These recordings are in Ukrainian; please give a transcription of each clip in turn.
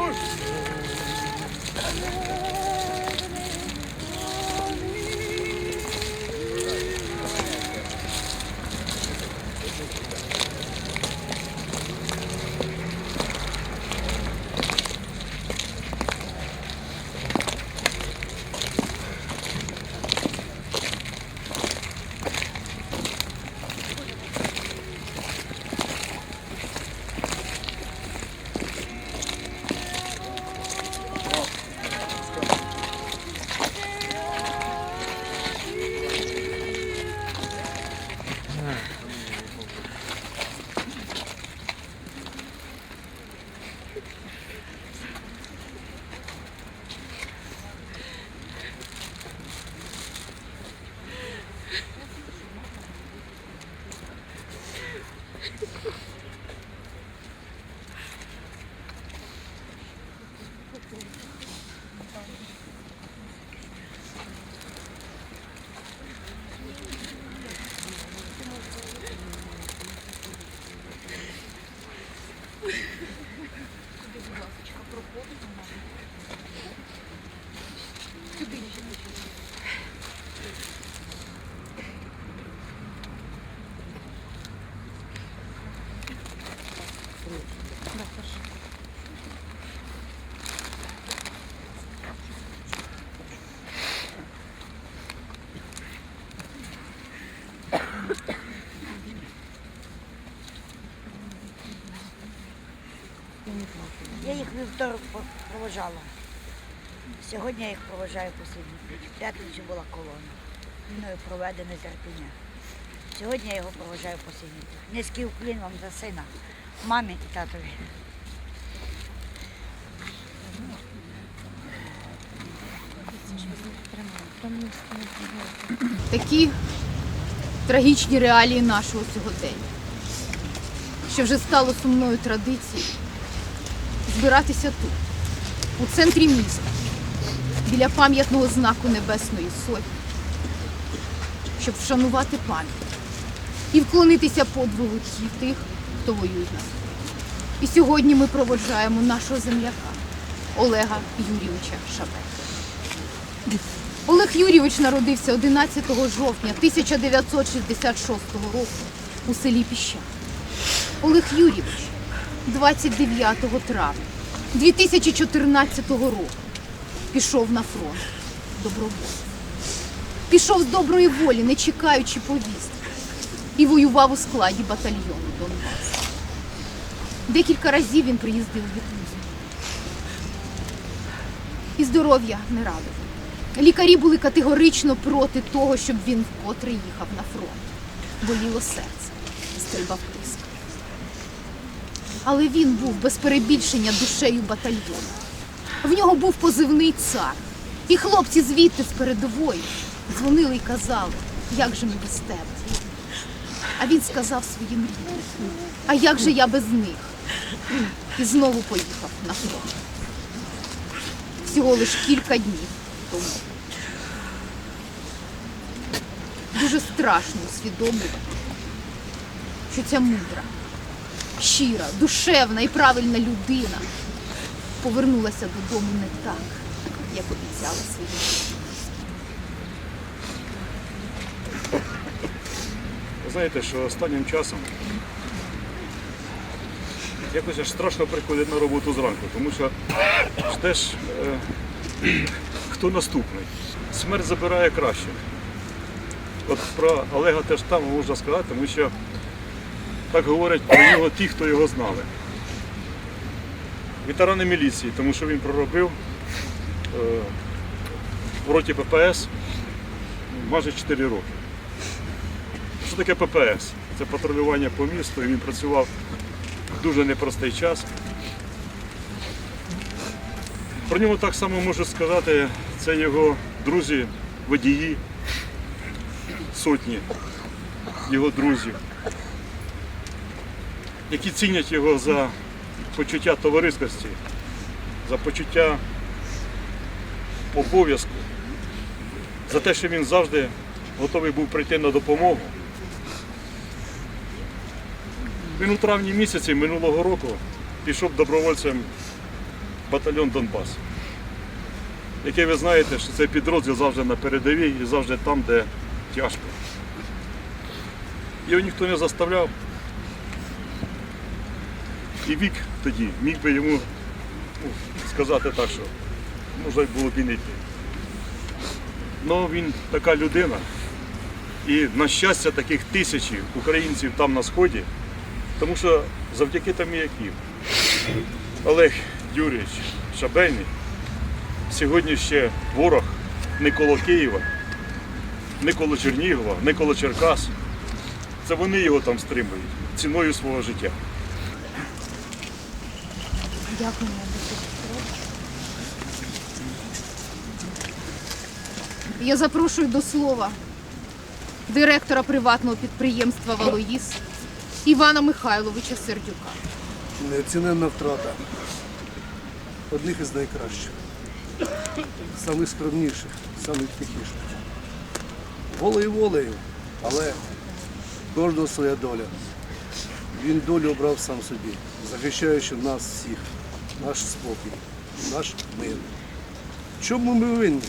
Dur. Huh. Я їх вівторок провожала. Сьогодні я їх проважаю посильно. В п'ятницю була колона. Мною проведене терпіння. Сьогодні я його проважаю посильно. Низький уклін вам за сина, мамі і татові. такі трагічні реалії нашого сьогодення, що вже стало сумною традицією збиратися тут, у центрі міста, біля пам'ятного знаку Небесної Сотні, щоб вшанувати пам'ять і вклонитися подвигу тих, хто воює з нас. І сьогодні ми проводжаємо нашого земляка Олега Юрійовича Шабека. Олег Юрійович народився 11 жовтня 1966 року у селі Піщан. Олег Юрійович 29 травня 2014 року пішов на фронт добровольцем. Пішов з доброї волі, не чекаючи повістки, і воював у складі батальйону Донбас. Декілька разів він приїздив в відпустку. І здоров'я не радило. Лікарі були категорично проти того, щоб він вкотре їхав на фронт. Боліло серце, стрибав тиск. Але він був без перебільшення душею батальйону. В нього був позивний цар. І хлопці звідти з передової дзвонили і казали, як же ми без тебе. А він сказав своїм рідним, а як же я без них? І знову поїхав на фронт. Всього лиш кілька днів тому. Дуже страшно усвідомлювати, що ця мудра, щира, душевна і правильна людина повернулася додому не так, як обіцяла своїм. Ви знаєте, що останнім часом якось аж страшно приходити на роботу зранку, тому що ждеш, е, хто наступний. Смерть забирає краще. От про Олега теж там можна сказати, тому що так говорять про нього ті, хто його знали. Ветерани міліції, тому що він проробив е, в роті ППС майже 4 роки. Що таке ППС? Це патрулювання по місту, і він працював дуже непростий час. Про нього так само можу сказати, це його друзі, водії, сотні. його друзів, які цінять його за почуття товариськості, за почуття обов'язку, за те, що він завжди готовий був прийти на допомогу. Він у травні місяці минулого року пішов добровольцем батальйон Донбас, який ви знаєте, що цей підрозділ завжди на передовій і завжди там, де тяжко. Його ніхто не заставляв. І вік тоді міг би йому ну, сказати так, що можна було б і не йти. Ну він така людина. І на щастя таких тисячі українців там на сході, тому що завдяки там Таміяків Олег Юрійович Шабельний сьогодні ще ворог не коло Києва, не коло Чернігова, не коло Черкас. Це вони його там стримують ціною свого життя. Дякую. Я запрошую до слова директора приватного підприємства Валоїс Івана Михайловича Сердюка. Неоціненна втрата. Одних із найкращих, самих скромніших, самих тихіших. Волею волею, але кожного своя доля. Він долю обрав сам собі, захищаючи нас всіх, наш спокій, наш мир. Чому ми винні?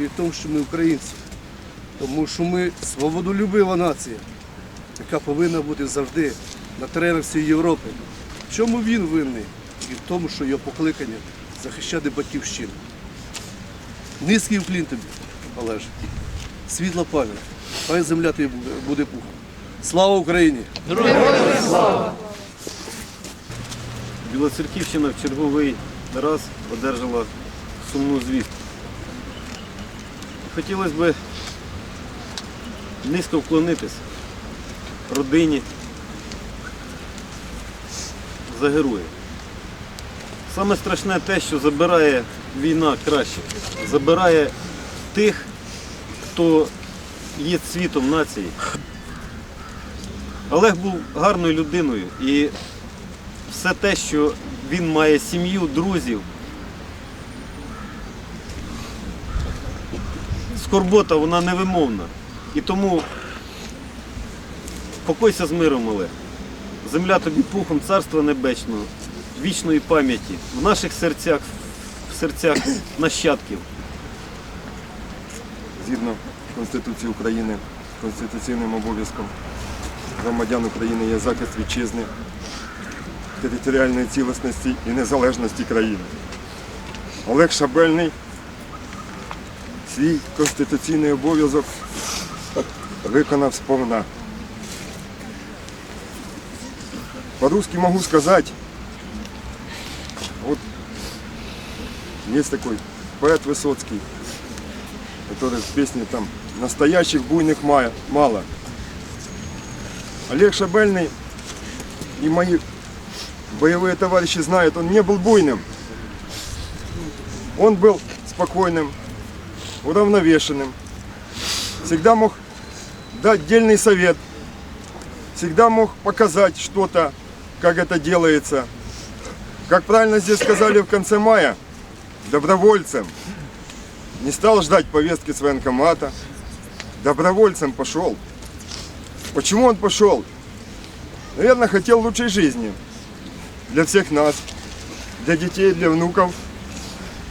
І в тому, що ми українці. Тому що ми свободолюбива нація, яка повинна бути завжди на теренах всієї Європи. В чому він винний? І в тому, що його покликання захищати батьківщину. Низький вклін тобі, Олеже. Світла пам'ять. Хай земля тобі буде- пухом. Слава Україні! Білоцерківщина в черговий раз одержала сумну звістку. Хотілося б низько вклонитись родині за героїв. Саме страшне те, що забирає війна краще, забирає тих, хто є цвітом нації. Олег був гарною людиною і все те, що він має сім'ю, друзів. Скорбота, вона невимовна. І тому покойся з миром, Олег. Земля тобі пухом царства небесного, вічної пам'яті, в наших серцях, в серцях нащадків. згідно Конституції України, конституційним обов'язком громадян України є захист вітчизни, територіальної цілісності і незалежності країни. Олег Шабельний свій конституційний обов'язок виконав сповна. По-русски могу сказать, есть такой поэт Высоцкий, который в песне там «Настоящих буйных ма- мало». Олег Шабельный и мои боевые товарищи знают, он не был буйным. Он был спокойным, уравновешенным. Всегда мог дать дельный совет. Всегда мог показать что-то, как это делается. Как правильно здесь сказали в конце мая, добровольцем не стал ждать повестки с военкомата. Добровольцем пошел. Почему он пошел? Наверное, хотел лучшей жизни. Для всех нас. Для детей, для внуков.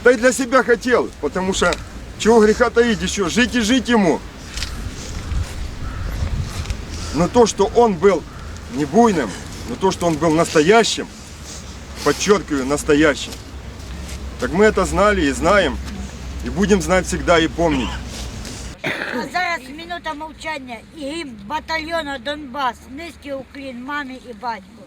Да и для себя хотел. Потому что чего греха таить еще? Жить и жить ему. Но то, что он был не буйным, но то, что он был настоящим, подчеркиваю, настоящим, так мы это знали и знаем. І будемо знати завжди і пам'ятати. А зараз минута мовчання і гімн батальйону Донбас. Низький уклін мамі і батьку.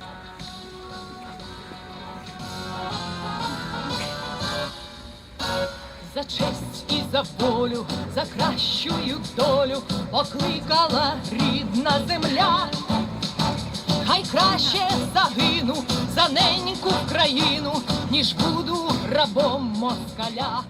За честь і за волю, за кращую долю покликала рідна земля. Хай краще загину за неньку країну, ніж буду рабом москаля.